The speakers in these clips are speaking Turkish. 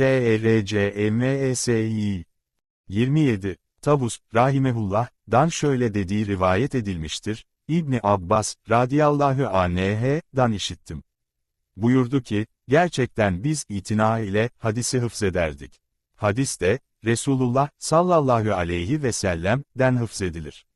T E R C E M E S I 27. Tavus, Rahimehullah, dan şöyle dediği rivayet edilmiştir, İbni Abbas, radiyallahu anh'dan işittim. Buyurdu ki, gerçekten biz itina ile hadisi hıfzederdik. Hadis de, Resulullah sallallahu aleyhi ve sellem'den hıfzedilir.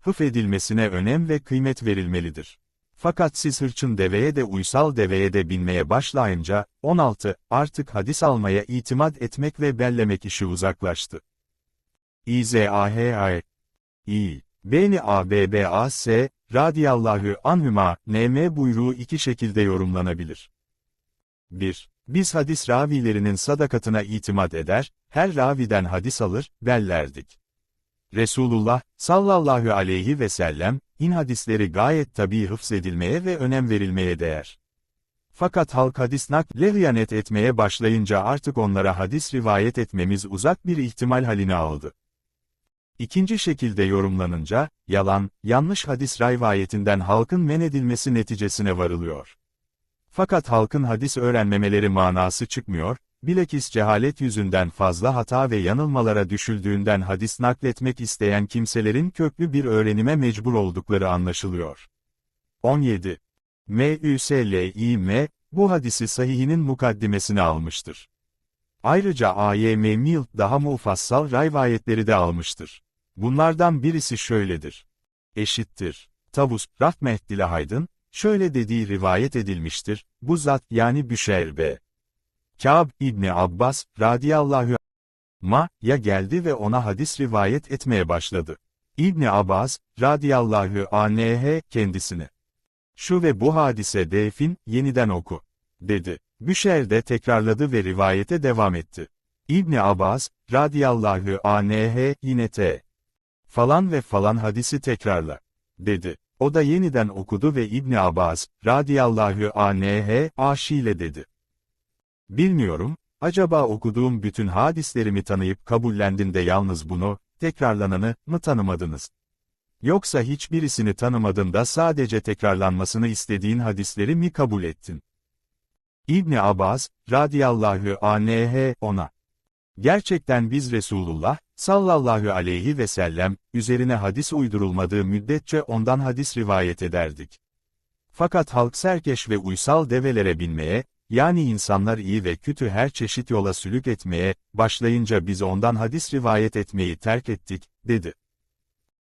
Hıf edilmesine önem ve kıymet verilmelidir. Fakat siz hırçın deveye de uysal deveye de binmeye başlayınca, 16, artık hadis almaya itimat etmek ve bellemek işi uzaklaştı. İZAHA İ. Beni ABBAS, radiyallahu anhüma, NM buyruğu iki şekilde yorumlanabilir. 1. Biz hadis ravilerinin sadakatına itimat eder, her raviden hadis alır, bellerdik. Resulullah, sallallahu aleyhi ve sellem, in hadisleri gayet tabii hıfzedilmeye ve önem verilmeye değer. Fakat halk hadis nakle hıyanet etmeye başlayınca artık onlara hadis rivayet etmemiz uzak bir ihtimal haline aldı. İkinci şekilde yorumlanınca, yalan, yanlış hadis rivayetinden halkın men edilmesi neticesine varılıyor. Fakat halkın hadis öğrenmemeleri manası çıkmıyor, bilakis cehalet yüzünden fazla hata ve yanılmalara düşüldüğünden hadis nakletmek isteyen kimselerin köklü bir öğrenime mecbur oldukları anlaşılıyor. 17. M.Ü.S.L.İ.M. bu hadisi sahihinin mukaddimesine almıştır. Ayrıca A.Y.M. Mild daha mufassal rivayetleri de almıştır. Bunlardan birisi şöyledir. Eşittir. Tavus, Rahmehdile Haydın, şöyle dediği rivayet edilmiştir, bu zat yani Büşeyr B. Kâb İbni Abbas, radiyallahu ma, ya geldi ve ona hadis rivayet etmeye başladı. İbni Abbas, radiyallahu anh kendisine. Şu ve bu hadise defin, yeniden oku, dedi. Büşer de tekrarladı ve rivayete devam etti. İbni Abbas, radiyallahu anh yine te. Falan ve falan hadisi tekrarla, dedi. O da yeniden okudu ve İbni Abbas, radiyallahu anh aşile dedi. Bilmiyorum, acaba okuduğum bütün hadislerimi tanıyıp kabullendin de yalnız bunu, tekrarlananı, mı tanımadınız? Yoksa hiçbirisini tanımadın da sadece tekrarlanmasını istediğin hadisleri mi kabul ettin? İbni Abbas, radiyallahu anh ona. Gerçekten biz Resulullah, sallallahu aleyhi ve sellem, üzerine hadis uydurulmadığı müddetçe ondan hadis rivayet ederdik. Fakat halk serkeş ve uysal develere binmeye, yani insanlar iyi ve kötü her çeşit yola sülük etmeye, başlayınca biz ondan hadis rivayet etmeyi terk ettik, dedi.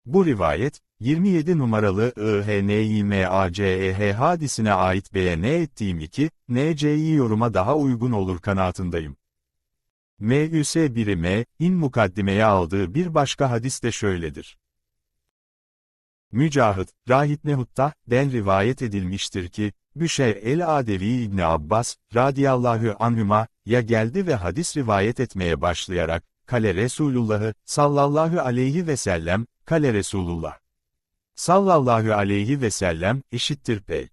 Bu rivayet, 27 numaralı IHNİMACEH hadisine ait beyane ettiğim iki, NC'yi yoruma daha uygun olur kanaatindeyim. MÜS birime, in mukaddimeye aldığı bir başka hadis de şöyledir. Mücahit, Rahit Nehut'ta, den rivayet edilmiştir ki, Büşer el-Adevi İbni Abbas, radiyallahu anhüma, ya geldi ve hadis rivayet etmeye başlayarak, kale Resulullah'ı, sallallahu aleyhi ve sellem, kale Resulullah. Sallallahu aleyhi ve sellem, eşittir pey.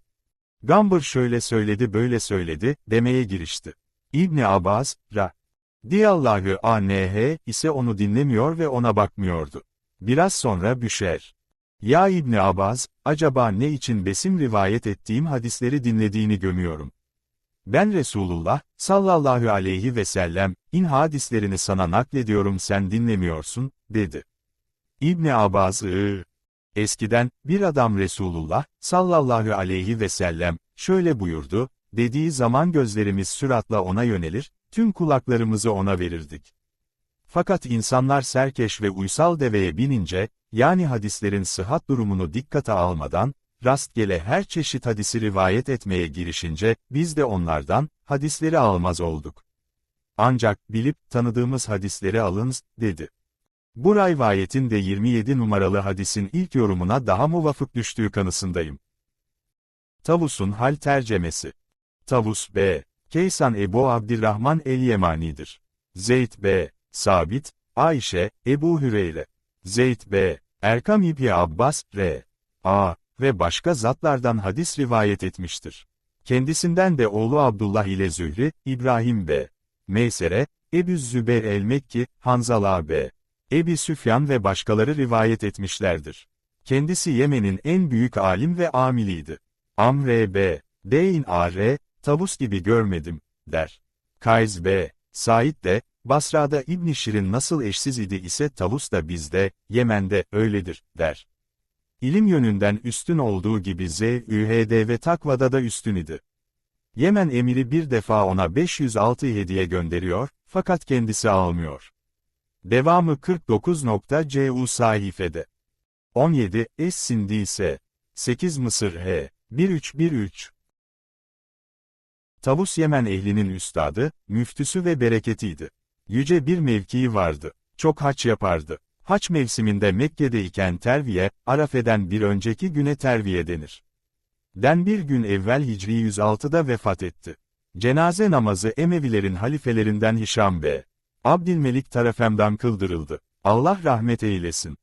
Gambur şöyle söyledi böyle söyledi, demeye girişti. İbni Abbas, ra. Diyallahu anh ise onu dinlemiyor ve ona bakmıyordu. Biraz sonra Büşer. Ya İbni Abbas, acaba ne için besim rivayet ettiğim hadisleri dinlediğini gömüyorum. Ben Resulullah, sallallahu aleyhi ve sellem, in hadislerini sana naklediyorum sen dinlemiyorsun, dedi. İbni Abbas, ıı. Eskiden, bir adam Resulullah, sallallahu aleyhi ve sellem, şöyle buyurdu, dediği zaman gözlerimiz süratla ona yönelir, tüm kulaklarımızı ona verirdik. Fakat insanlar serkeş ve uysal deveye binince, yani hadislerin sıhhat durumunu dikkate almadan, rastgele her çeşit hadisi rivayet etmeye girişince, biz de onlardan, hadisleri almaz olduk. Ancak, bilip, tanıdığımız hadisleri alınız, dedi. Bu rivayetin de 27 numaralı hadisin ilk yorumuna daha muvafık düştüğü kanısındayım. Tavus'un hal tercemesi. Tavus B. Keysan Ebu Abdirrahman el-Yemani'dir. Zeyd B. Sabit, Ayşe, Ebu Hüreyre. Zeyd B. Erkam İbni Abbas, R. A. ve başka zatlardan hadis rivayet etmiştir. Kendisinden de oğlu Abdullah ile Zühri, İbrahim B. Meysere, Ebu Zübeyr el-Mekki, Hanzala B. Ebi Süfyan ve başkaları rivayet etmişlerdir. Kendisi Yemen'in en büyük alim ve amiliydi. Amr B. Deyn A.R., tavus gibi görmedim, der. Kays B. Said de, Basra'da İbn Şirin nasıl eşsiz idi ise Tavus da bizde, Yemen'de, öyledir, der. İlim yönünden üstün olduğu gibi ZÜHD ve takvada da üstün idi. Yemen emiri bir defa ona 506 hediye gönderiyor, fakat kendisi almıyor. Devamı 49.cu sayfede. 17, Es-Sindi ise, 8 Mısır H. 1313 Tavus Yemen ehlinin üstadı, müftüsü ve bereketiydi. Yüce bir mevkii vardı. Çok haç yapardı. Haç mevsiminde Mekke'de iken terviye, Arafe'den bir önceki güne terviye denir. Den bir gün evvel Hicri 106'da vefat etti. Cenaze namazı Emevilerin halifelerinden Hişam B. Abdülmelik tarafından kıldırıldı. Allah rahmet eylesin.